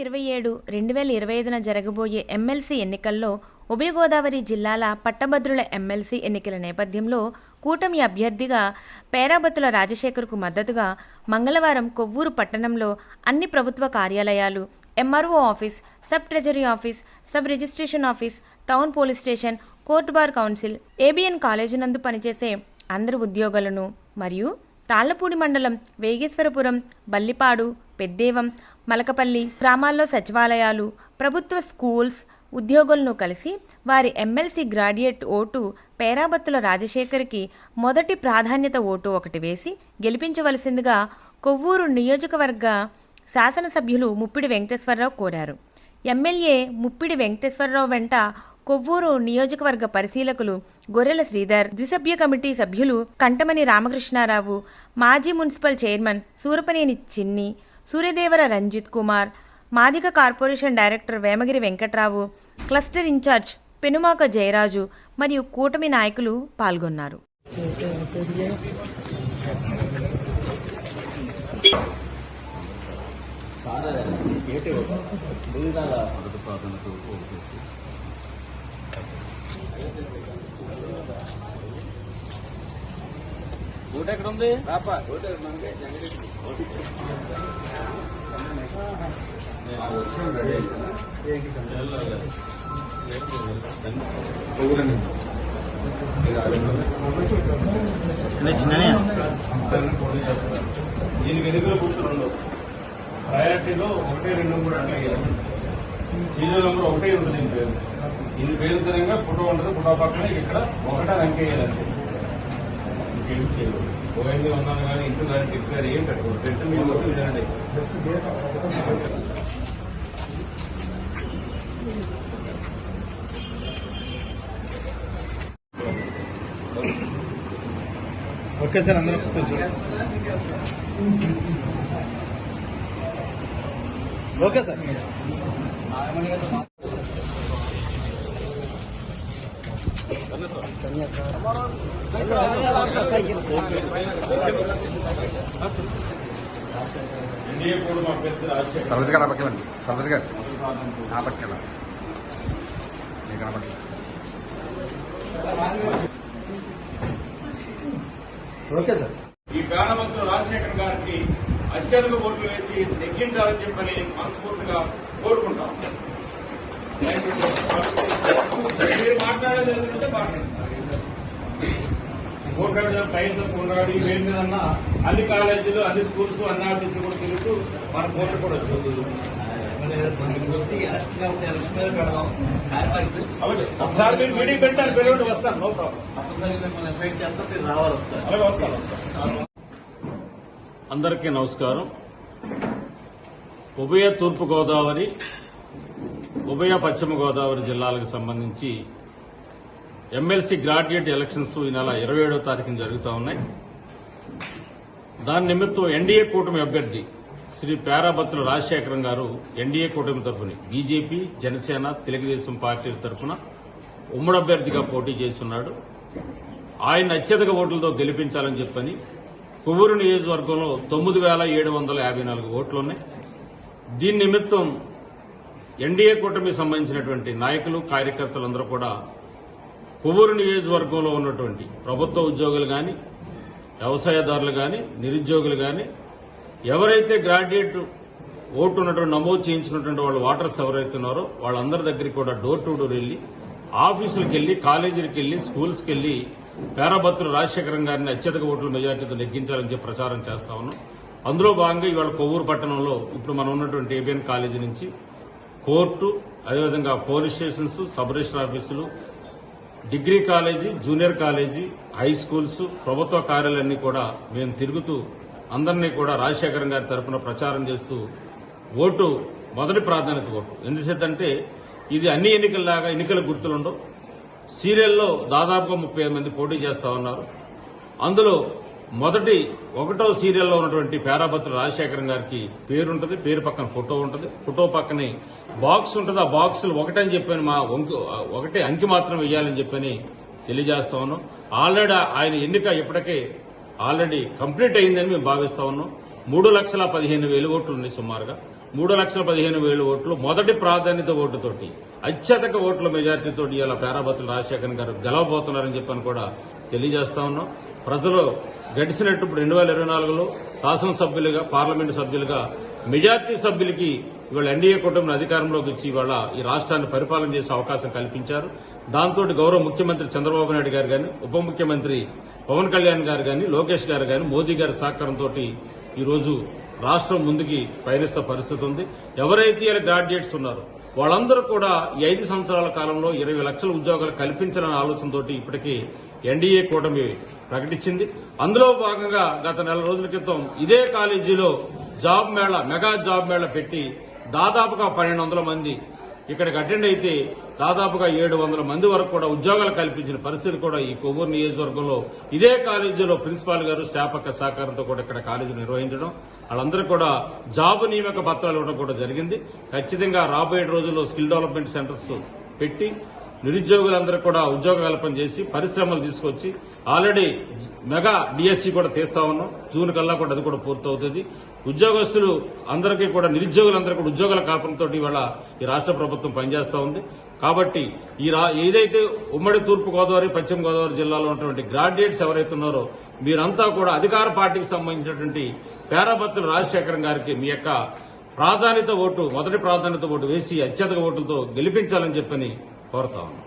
ఇరవై ఏడు రెండు వేల ఇరవై ఐదున జరగబోయే ఎమ్మెల్సీ ఎన్నికల్లో ఉభయ గోదావరి జిల్లాల పట్టభద్రుల ఎమ్మెల్సీ ఎన్నికల నేపథ్యంలో కూటమి అభ్యర్థిగా పేరాబత్తుల రాజశేఖర్కు మద్దతుగా మంగళవారం కొవ్వూరు పట్టణంలో అన్ని ప్రభుత్వ కార్యాలయాలు MRO office sub treasury office sub registration office town police station court bar council ABN college నందు పనిచేసే అందరి ఉద్యోగులను మరియు తాళ్ళపూడి మండలం వేగేశ్వరపురం బల్లిపాడు పెద్దేవం మలకపల్లి గ్రామాల్లో సచివాలయాలు ప్రభుత్వ స్కూల్స్ ఉద్యోగులను కలిసి వారి ఎమ్మెల్సీ గ్రాడ్యుయేట్ ఓటు పేరాబత్తుల రాజశేఖర్కి మొదటి ప్రాధాన్యత ఓటు ఒకటి వేసి గెలిపించవలసిందిగా కొవ్వూరు నియోజకవర్గ శాసనసభ్యులు ముప్పిడి వెంకటేశ్వరరావు కోరారు. ఎమ్మెల్యే ముప్పిడి వెంకటేశ్వరరావు వెంట కొవ్వూరు నియోజకవర్గ పరిశీలకులు గొర్రెల శ్రీధర్ ద్విసభ్య కమిటీ సభ్యులు కంటమని రామకృష్ణారావు మాజీ మున్సిపల్ చైర్మన్ సూరపనేని చిన్ని Suryadevara Ranjith Kumar Madiga corporation director Vemagiri Venkat Rao cluster incharge Penumaka Jayaraju మరియు కూటమి నాయకులు పాల్గొన్నారు. ఓటు ఎక్కడ ఉంది రాపా దీనికి ఎన్నికల గుర్తు ప్రయారిటీలో ఒకటి రెండు కూడా అంటే సీరియల్ నెంబర్ ఒకటే ఉంటుంది దీని పేరు. దీని పేరు తరంగా ఫోటో ఉంటుంది ఫోటో పక్కన ఇక్కడ ఒకటే రంక్ వేయాలంటే ఇంకేం చేయదు పోయింది ఉన్నాను కానీ ఇంటి కానీ టిక్ కానీ ఏం పెట్టుకోరు. పెట్టి మీరు ఒకటి వినండి. ఓకే సార్ అందరూ ఒకసారి ఓకే సార్. సరద్ గారు ఆ పక్కలండి సరద్ గారు. ఆ పక్కల మీకు ఓకే సార్. ఈ ప్రాణవంతులు రాజశేఖర్ గారికి అత్యధిక ఓట్లు వేసి నెగ్గించాలని చెప్పని మనస్ఫూర్తిగా కోరుకుంటాం. మీరు మాట్లాడేది ఏంటంటే మాట్లాడండి. ఓట్లు పైన ఉన్నాడు ఇవేం లేదన్నా అన్ని కాలేజీలు అన్ని స్కూల్స్ అన్ని ఆఫీసులు కూడా తిరుగుతూ మన కోట్లు కూడా వచ్చింది. అవును. ఒకసారి మీరు మీటింగ్ పెట్టారు పిల్లలు వస్తాను. No problem. వస్తాను. అందరికీ నమస్కారం. ఉభయ తూర్పు గోదావరి ఉభయ పశ్చిమ గోదావరి జిల్లాలకు సంబంధించి ఎమ్మెల్సీ గ్రాడ్యుయేట్ ఎలక్షన్స్ ఈ నెల ఇరవై ఏడో తారీఖున జరుగుతూ ఉన్నాయి. దాని నిమిత్తం ఎన్డీఏ కూటమి అభ్యర్థి శ్రీ పేరాభత్తుల రాజశేఖరం గారు ఎన్డీఏ కూటమి తరఫున బీజేపీ జనసేన తెలుగుదేశం పార్టీల తరఫున ఉమ్మడి అభ్యర్థిగా పోటీ చేస్తున్నాడు. ఆయన అత్యధిక ఓట్లతో గెలిపించాలని చెప్పని కొవ్వూరు నియోజకవర్గంలో తొమ్మిది వేల ఏడు వందల యాభై నాలుగు ఓట్లున్నాయి. దీని నిమిత్తం ఎన్డీఏ కూటమికి సంబంధించినటువంటి నాయకులు కార్యకర్తలందరూ కూడా కొవ్వూరు నియోజకవర్గంలో ఉన్నటువంటి ప్రభుత్వ ఉద్యోగులు కానీ వ్యవసాయదారులు కానీ నిరుద్యోగులు కానీ ఎవరైతే గ్రాడ్యుయేట్ ఓటు ఉన్నటువంటి నమోదు చేయించుకున్నటువంటి వాళ్ళు ఓటర్స్ ఎవరైతే ఉన్నారో వాళ్ళందరి దగ్గరికి కూడా డోర్ టు డోర్ వెళ్ళి ఆఫీసులకు వెళ్ళి కాలేజీలకు వెళ్ళి స్కూల్స్కి వెళ్ళి పేరాభత్రులు రాజశేఖరం గారిని అత్యధిక ఓట్ల మెజార్టీతో నెగ్గించాలని చెప్పి ప్రచారం చేస్తా ఉన్నాం. అందులో భాగంగా ఇవాళ కొవ్వూరు పట్టణంలో ఇప్పుడు మనం ఉన్నటువంటి ఏబిఎన్ కాలేజీ నుంచి కోర్టు అదేవిధంగా పోలీస్ స్టేషన్స్ సబ్ రిజిస్టర్ ఆఫీసులు degree college junior college high schools ప్రభుత్వ కార్యాలన్నీ కూడా మేము తిరుగుతూ అందరినీ కూడా రాజశేఖరం గారి తరఫున ప్రచారం చేస్తూ ఓటు మొదటి ప్రాధాన్యత ఓటు. ఎందుచేతంటే ఇది అన్ని ఎన్నికల్లాగా ఎన్నికల గుర్తులుండవు. సీరియల్లో దాదాపుగా ముప్పై మంది పోటీ చేస్తా ఉన్నారు. అందులో మొదటి ఒకటో సీరియల్లో ఉన్నటువంటి పేరాపత్రి రాజశేఖరం గారికి పేరు ఉంటుంది పేరు పక్కన ఫోటో ఉంటుంది. ఫోటో పక్కనే బాక్స్ ఉంటుంది. ఆ బాక్సులు ఒకటని చెప్పాను మా వంకు ఒకటే అంకి మాత్రం వేయాలని చెప్పని తెలియజేస్తా ఉన్నాం. ఆల్రెడీ ఆయన ఎన్నిక ఇప్పటికే ఆల్రెడీ కంప్లీట్ అయిందని మేము భావిస్తా ఉన్నాం. మూడు లక్షల పదిహేను వేలు ఓట్లు ఉన్నాయి సుమారుగా. మూడు లక్షల పదిహేను వేలు ఓట్లు మొదటి ప్రాధాన్యత ఓటుతోటి. అత్యధిక ఓట్ల మెజార్టీతో ఇవాళ పేరాబత్తుల రాజశేఖర్ గారు గెలవబోతున్నారని చెప్పని కూడా తెలియజేస్తా ఉన్నాం. ప్రజలు గడిచినట్టు ఇప్పుడు రెండు వేల ఇరవై నాలుగులో శాసనసభ్యులుగా పార్లమెంటు సభ్యులుగా మెజార్టీ సభ్యులకి ఇవాళ ఎన్డీఏ కూటమిని అధికారంలోకి ఇచ్చి ఇవాళ ఈ రాష్ట్రాన్ని పరిపాలన చేసే అవకాశం కల్పించారు. దాంతో గౌరవ ముఖ్యమంత్రి చంద్రబాబు నాయుడు గారు గాని ఉప ముఖ్యమంత్రి పవన్ కళ్యాణ్ గారు గాని లోకేష్ గారు గాని మోదీ గారి సహకారంతో ఈరోజు రోజు రాష్ట్రం ముందుకి పయనిస్తున్న పరిస్థితి ఉంది. ఎవరైతే గ్రాడ్యుయేట్స్ ఉన్నారో వాళ్ళందరూ కూడా ఈ ఐదు సంవత్సరాల కాలంలో ఇరవై లక్షల ఉద్యోగాలు కల్పించాలనే ఆలోచనతో ఇప్పటికీ ఎన్డీఏ కూటమి ప్రకటించింది. అందులో భాగంగా గత నెల రోజుల క్రితం ఇదే కాలేజీలో job mela mega job mela పెట్టి దాదాపుగా పన్నెండు వందల మంది ఇక్కడికి అటెండ్ అయితే దాదాపుగా ఏడు వందల మంది వరకు కూడా ఉద్యోగాలు కల్పించిన పరిస్థితి కూడా ఈ కొవ్వూరు నియోజకవర్గంలో. ఇదే కాలేజీలో ప్రిన్సిపాల్ గారు స్టాఫ్ యొక్క సహకారంతో కూడా ఇక్కడ కాలేజీ నిర్వహించడం. వాళ్ళందరూ కూడా జాబ్ నియామక పత్రాలు ఇవ్వడం కూడా జరిగింది. ఖచ్చితంగా రాబోయే రోజుల్లో స్కిల్ డెవలప్మెంట్ సెంటర్స్ పెట్టి నిరుద్యోగులందరూ కూడా ఉద్యోగ కల్పన చేసి పరిశ్రమలు తీసుకొచ్చి ఆల్రెడీ మెగా డిఎస్సి కూడా తీస్తా ఉన్నాం. జూన్ కల్లా కూడా అది కూడా పూర్తవుతుంది. ఉద్యోగస్తులు అందరికీ కూడా నిరుద్యోగులందరికీ కూడా ఉద్యోగాల కాపంతో ఇవాళ ఈ రాష్ట్ర ప్రభుత్వం పనిచేస్తా ఉంది. కాబట్టి ఈ రా ఏదైతే ఉమ్మడి తూర్పు గోదావరి పశ్చిమ గోదావరి జిల్లాలో ఉన్నటువంటి గ్రాడ్యుయేట్స్ ఎవరైతే ఉన్నారో మీరంతా కూడా అధికార పార్టీకి సంబంధించినటువంటి పేరాబత్తుల రాజశేఖరం గారికి మీ యొక్క ప్రాధాన్యత ఓటు మొదటి ప్రాధాన్యత ఓటు వేసి అత్యధిక ఓటులతో గెలిపించాలని చెప్పని కోరుతా ఉన్నాం.